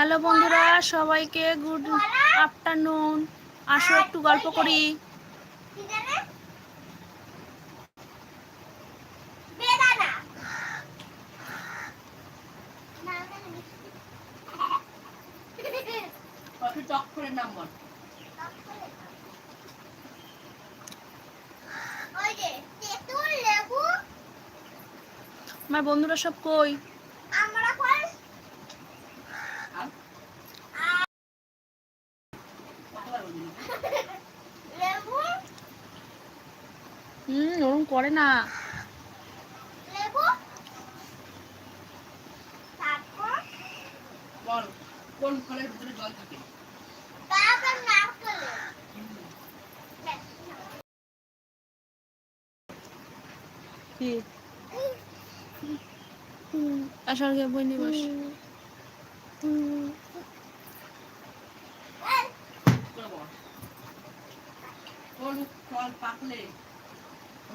Hello বন্ধুরা সবাইকে good afternoon. আসো একটু গল্প করি। আমার বন্ধুরা সব কই আমরা ফল আর পাতলা বলবি না। লেবু হুম ওরম করে না। বল কোন ফলের ভিতরে জল থাকে? তারপর নারকেল। ব্যাস। কি? আসার গিয়ে বই নিয়ে বস। বল কোন ফল পাকলে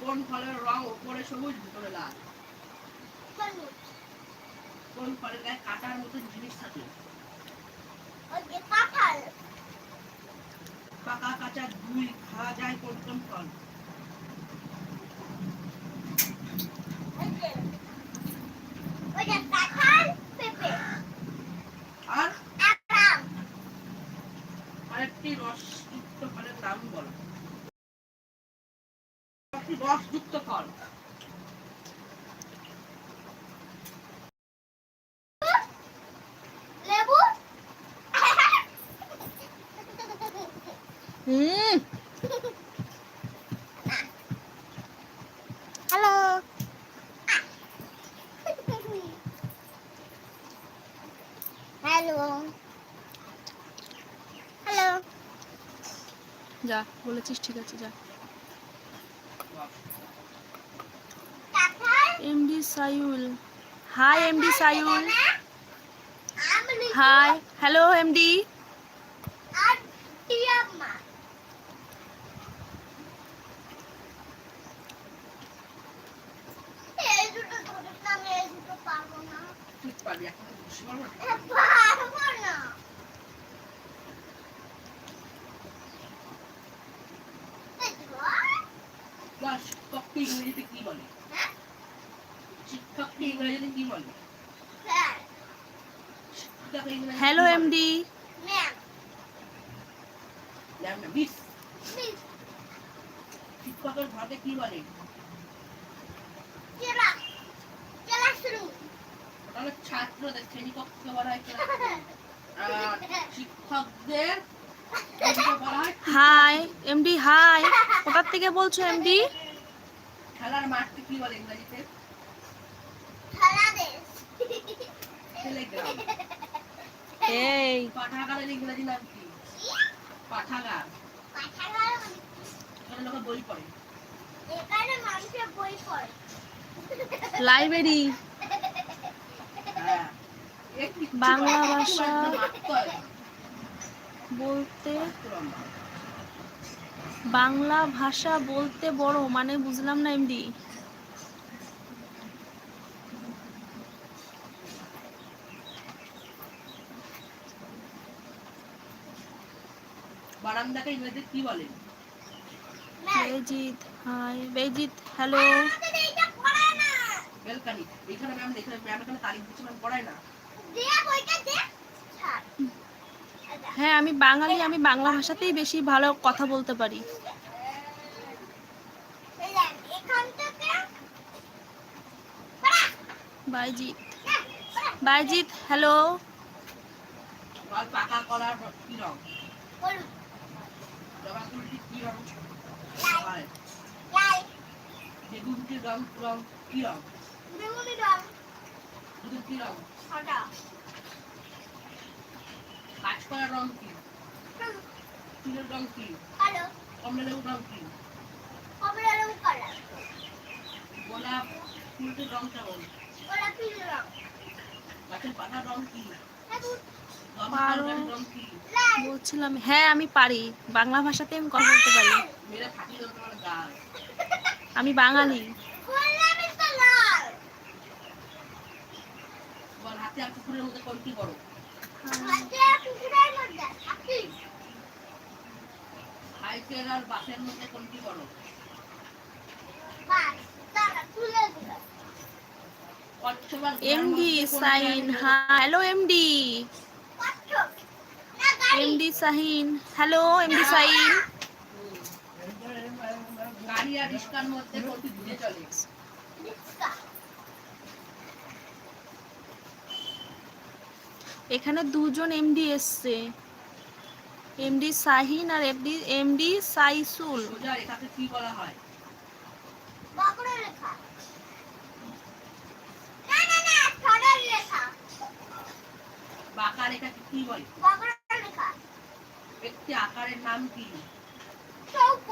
কোন ফলের রং উপরে সবুজ ভিতরে লাল? কোন ফলের গায়ে কাটার মতন জিনিস থাকে? কাঁঠাল। পাকা কাঁচা দুই খাওয়া যায় কোন কোন ফল ওই যে ওই যে কাঁঠাল পেঁপে আর আম আরেকটি রসযুক্ত ফলের নাম বলো একটি রসযুক্ত ফল লেবু হুম হ্যালো হ্যালো হ্যালো যা বলেছিস ঠিক আছে যা। MD Saiul hi MD Saiul hi hello MD আর টিয়াম্মা এই দুটো ধরে না আমি এই দুটো পারব না ঠিক পারবি এখন তো খুশি পারব না। এ, পারব না এই ধর। বল, শিক্ষককে ইংরেজিতে কি বলে? হ্যাঁ? শিক্ষককে ইংরেজিতে কি বলে? হ্যালো এমডি ম্যাম, ম্যাম না, মিস মিস, শিক্ষকের ঘরকে কি বলে? ছাত্রদের শ্রেণীকক্ষকে বলা হয় শিক্ষকদের হাই এমডি হাই কোথার থেকে বলছো এমডি খেলার মাঠকে কি বলে ইংরেজিতে? এই। পাঠাগারের ইংরেজি নাম কি? পাঠাগার। পাঠাগার মানে এখানে লোকে বই পড়ে। এখানে মানুষের বই পড়ে। লাইব্রেরি। হ্যাঁ। বাংলা ভাষা। বলতে। বাংলা ভাষা বলতে বড় মানে বুঝলাম না এমডি বারান্দাকে ইংরেজিতে কি বলে বেজিত হাই বেজিত হ্যালো। বেলকানি এখানে ম্যাম এখানে ম্যাম এখানে তারিখ দিচ্ছে ম্যাম পড়ায় না দিয়া বইটা দে। হ্যাঁ আমি বাঙালি, আমি বাংলা ভাষাতেই বেশি ভালো কথা বলতে পারি। বাইজিৎ। বাইজিৎ হ্যালো বেগুনটির রং রং কি রং রং কি রং সাদা কাঁচকলার রং কি? তিলের রং কি? কালো। কমলা লেবুর রং কি? কমলা গোলাপ ফুলটির রং কেমন? গোলাপি রং। গাছের পাতার রং কি? লাল। বলছিলাম হ্যাঁ আমি পারি। বাংলা ভাষাতে আমি কথা বলতে পারি। আমি বাঙালি। বল হাতে আর কুকুরের মধ্যে কোনটি বড়? বাসের মধ্যে কোনটি বড়? এমডি সাইন হ্যাঁ hello MD MD Sahin hello MD Sain গাড়ি আর মধ্যে কোনটি চলে? এখানে দুজন এমডি এসছে। এমডি সাহিন আর এমডি এমডি সাইসুল।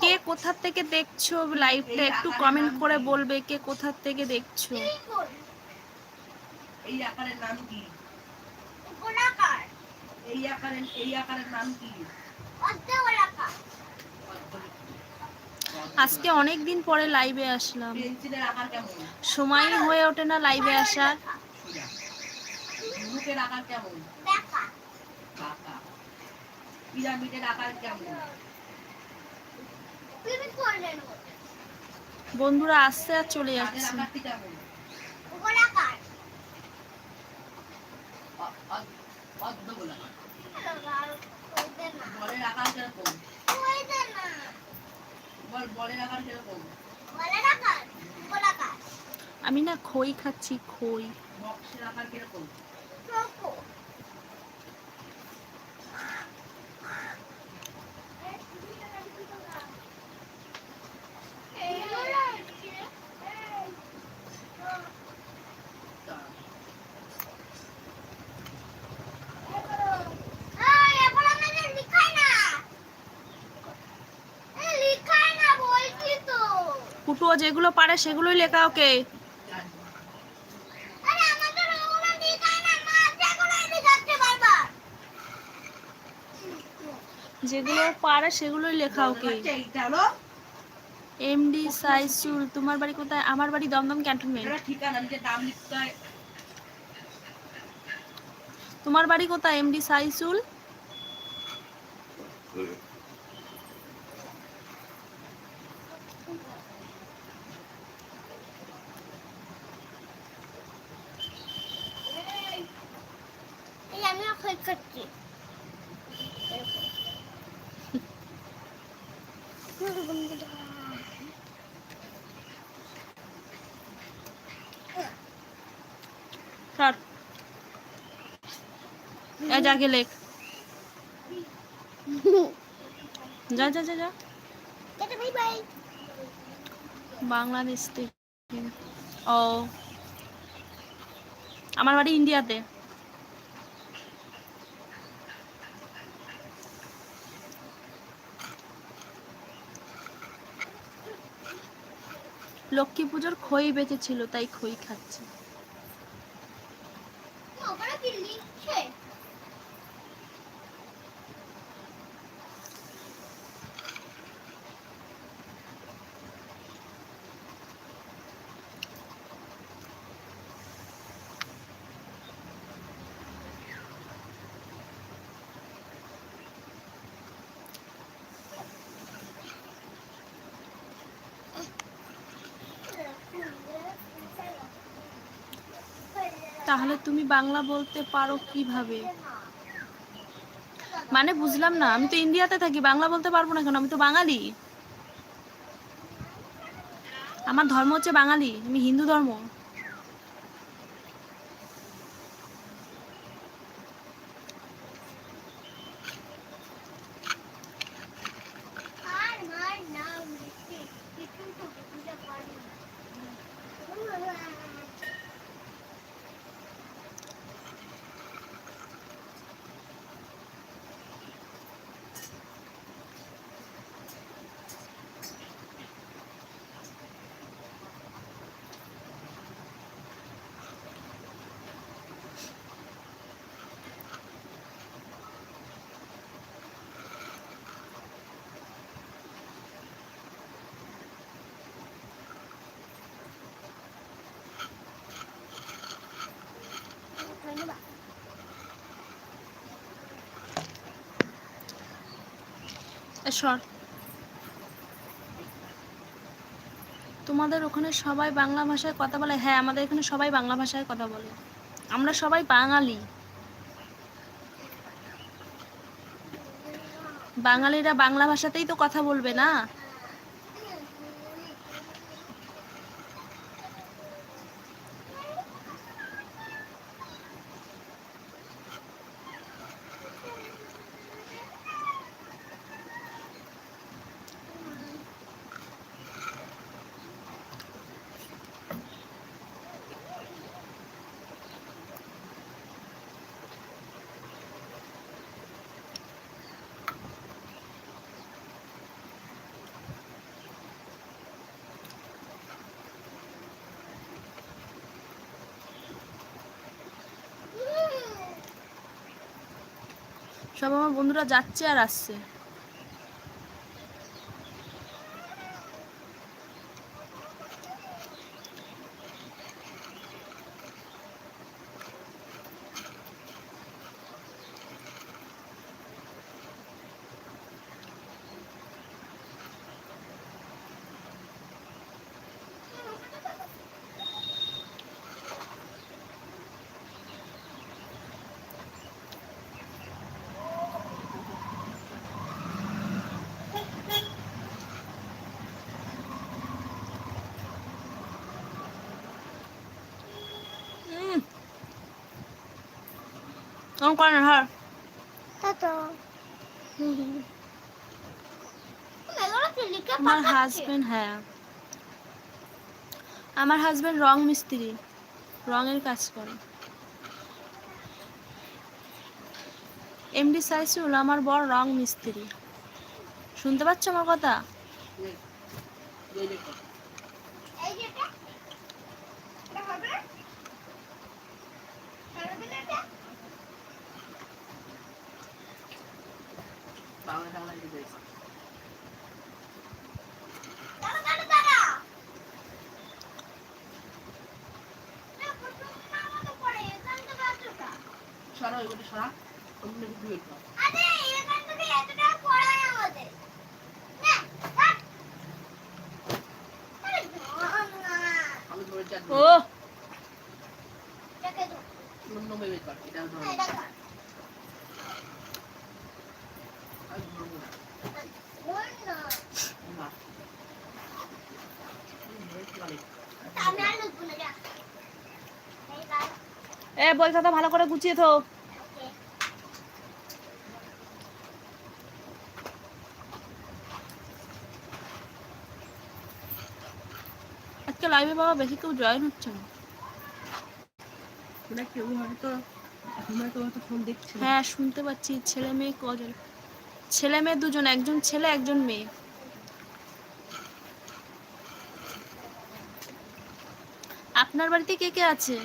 কে কোথা থেকে দেখছ লাইভটা একটু কমেন্ট করে বলবে কে কোথা থেকে দেখছ। এই আকারের নাম কি? গোলাকার। এই আকারের এই আকারের নাম কি? অর্ধগোলাকার আজকে অনেক দিন পরে লাইভে আসলাম। সময় হয়ে ওঠে না লাইভে আসার। মুখের আকার কেমন? পিরামিডের আকার কেমন? বন্ধুরা আসছে আর চলে যাচ্ছে আকারটি কেমন গোলাকার অ- অ- অর্ধগোলাকার আর কইতে না বলের বল বলের আমি না খই খাচ্ছি খই। বক্সের আকার কীরকম চৌকো এই, এখন আমাদের লিখাই না। এই, লিখাই না বলছি তো। ফুটুও যেগুলো পারে সেগুলোই লেখা ওকে? আরে আমাদের ওগুলো লিখাই না, মা যেগুলোই লিখাচ্ছে বারবার। যেগুলো পারে সেগুলোই লেখা ওকে? এমডি সাইসুল তোমার বাড়ি কোথায়? আমার বাড়ি দমদম ক্যান্টনমেন্ট। তোমার বাড়ি কোথায় এমডি সাইসুল এই আমিও খই খাচ্ছি। যাকে লেখ যা যা যা। বাংলাদেশ থেকে ও আমার বাড়ি ইন্ডিয়াতে লক্ষ্মী পুজোর খই বেঁচেছিল তাই খই খাচ্ছি ওপরে কি লিখছে? তাহলে তুমি বাংলা বলতে পারো কীভাবে? মানে বুঝলাম না, আমি তো ইন্ডিয়াতে থাকি, বাংলা বলতে পারব না কেন? আমি তো বাঙালি। আমার ধর্ম হচ্ছে বাঙালি, আমি হিন্দু ধর্ম। সর। তোমাদের ওখানে সবাই বাংলা ভাষায় কথা বলে? হ্যাঁ আমাদের এখানে সবাই বাংলা ভাষায় কথা বলে। আমরা সবাই বাঙালি। বাঙালিরা বাংলা ভাষাতেই তো কথা বলবে না? সব আমার বন্ধুরা যাচ্ছে আর আসছে হুম আমার করে না ধর তাতো মেলাটা চিলিকা আমার হাজবেন্ড হ্যাঁ। আমার হাজবেন্ড রং মিস্ত্রি। রঙের কাজ করে। এমডি সাইসুল আমার বড় রং মিস্ত্রি। শুনতে পাচ্ছ আমার কথা এই এই দেখো এই যে এটা এটা হবে হবে না এটা বাংলা টাংলা দিয়ে দেখো দাঁড়া দাঁড়া দাঁড়া না প্রথম নামা তো পড়ে এখান থেকে এতটা সরা ওইগুলো সরা একটু ওয়েট আরে এখান থেকে এতটা পড়ায় আমাদের ও কর এটা ধরো এটা ধর আমি ধরবো না ধর না না আমি ধরে চলে আমি আর লুকবো না যা এই গাছ এ বই খাতা ভালো করে গুছিয়ে থো আজকে লাইভে বাবা বেশি কেউ জয়েন হচ্ছে না। ওরা কেউ হয়তো হয়তো হয়তো ফোন দেখছে না। হ্যাঁ শুনতে পাচ্ছি ছেলে মেয়ে কজন? ছেলে মেয়ে দুজন একজন ছেলে একজন মেয়ে। আপনার বাড়িতে কে কে আছে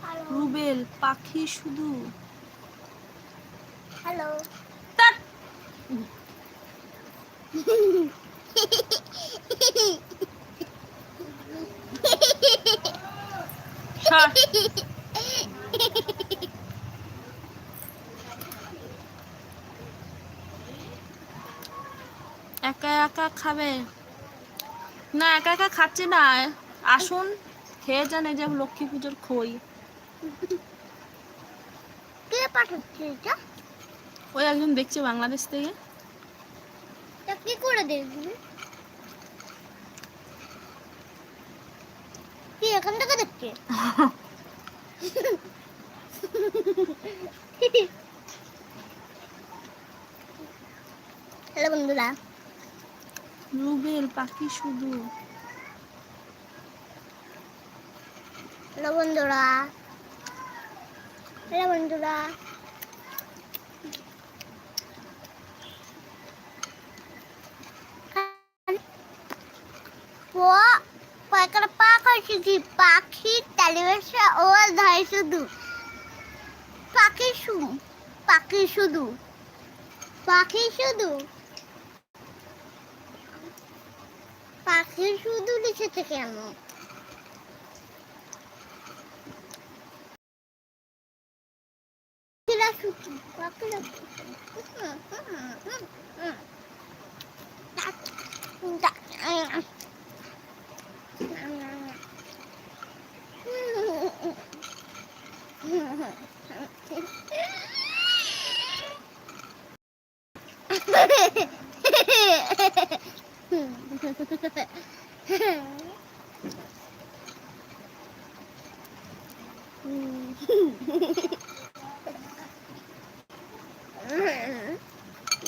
হ্যালো রুবেল পাখি শুধু। হ্যালো একা একা খাবে? না একা একা খাচ্ছে না। আসুন খেয়ে যান এই যে লক্ষ্মী পুজোর খই। পাঠাচ্ছে এটা ওই একজন দেখছে বাংলাদেশ থেকে। তা কি করে দেখবি? কি এখান থেকে দেখছে হ্যালো বন্ধুরা। রুবেল পাখি শুধু। হ্যালো বন্ধুরা। হ্যালো বন্ধুরা ও কয়েকটা পা করছি কি পাখি, তেলিবেশা ও ধরে শুধু। পাখি শুধু পাখি শুধু। পাখি শুধু। পাখি শুধু লিখেছে কেন পাখিরা শুধু পাখিরা শুধু হুম, হুম, হুম, হুম। Da- da-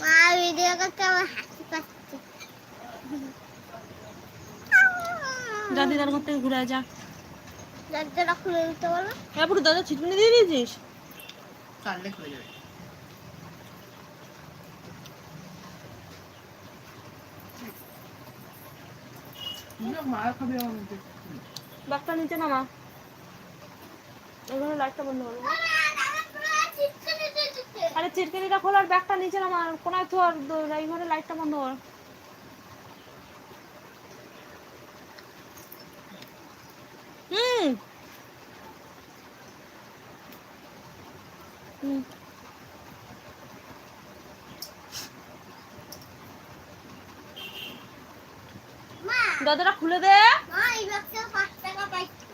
মা ভিডিও করতে আমার হাসি পাচ্ছে যা দিদার ঘর থেকে ঘুরে যা। দরজাটা খুলে দিতে বলো। হ্যাঁ পুরো দিয়ে দিয়েছিস? খুলে যাবে। না, আমার মধ্যে। ব্যাগটা নিচে নামা। এখানে লাইটটা বন্ধ করো। আরে চিরকিনিটা খোল আর ব্যাগটা নিচে নামা। কোনায় তো আর লাইটটা বন্ধ কর। হুম। হুম। খুলে দে। মা এই বাক্সে পাঁচ টাকা পাইছি।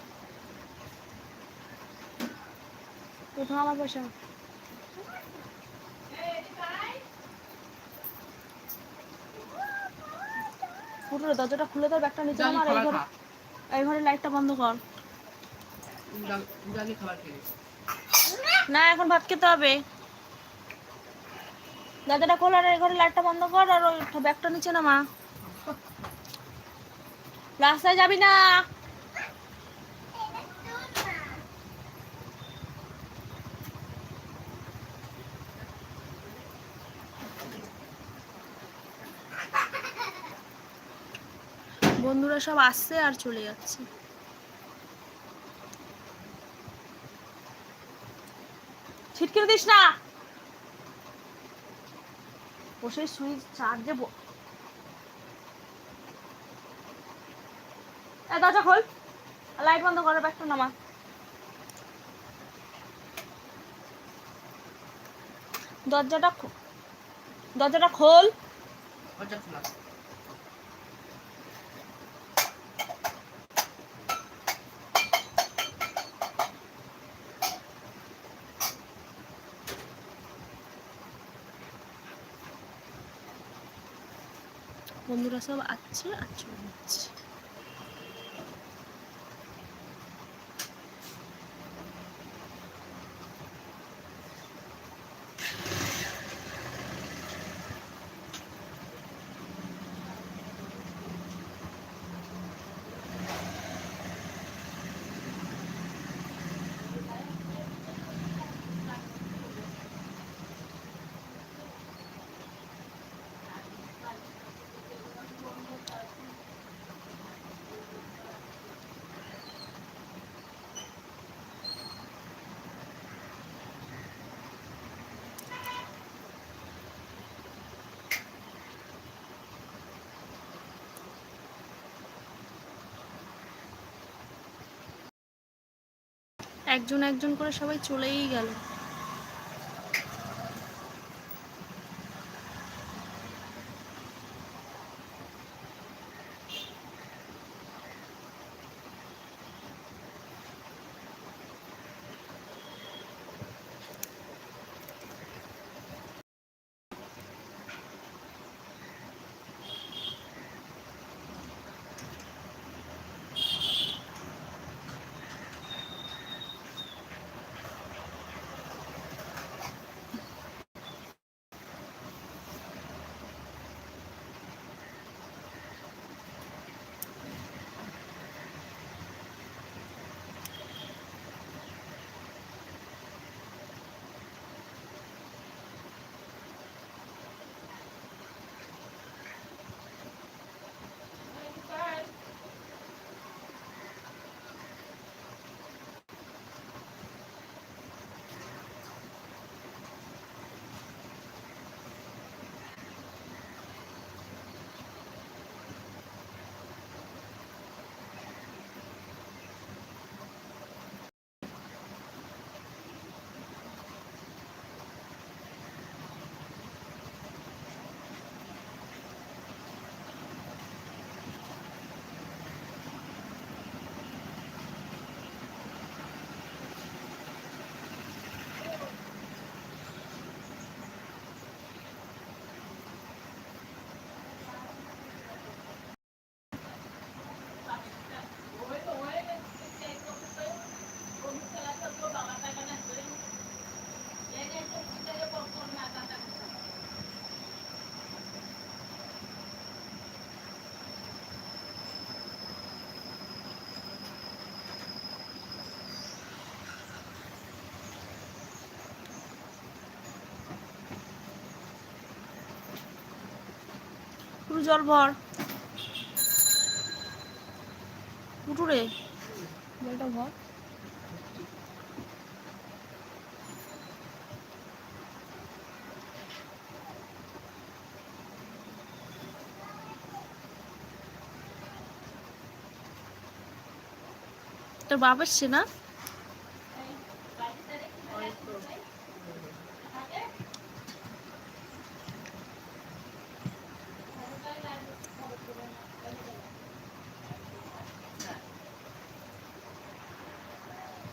কোথাও আমার পয়সা পুরো দরজাটা খুলে দে ব্যাগটা নিচে আর এই ঘরে এই ঘরে লাইটটা বন্ধ কর। না, এখন ভাত খেতে হবে। দরজাটা খোল আর ঘরে লাইটটা বন্ধ কর আর ওই ব্যাগটা নিচে নামা। রাস্তায় যাবি না। বন্ধুরা সব আসছে আর চলে যাচ্ছে। ছিটকিরে দিস না। বসে সুইচ চার্জে দরজা খোল। লাইট বন্ধ করে, ব্যাগটা নামা। দরজাটা খো- দরজাটা খোল। দরজা খোলা। বন্ধুরা সব আসছে আর চলে একজন একজন করে সবাই চলেই গেল। জল ভর। উঠু রে। জলটা ভর। তোর বাপ এসছে না?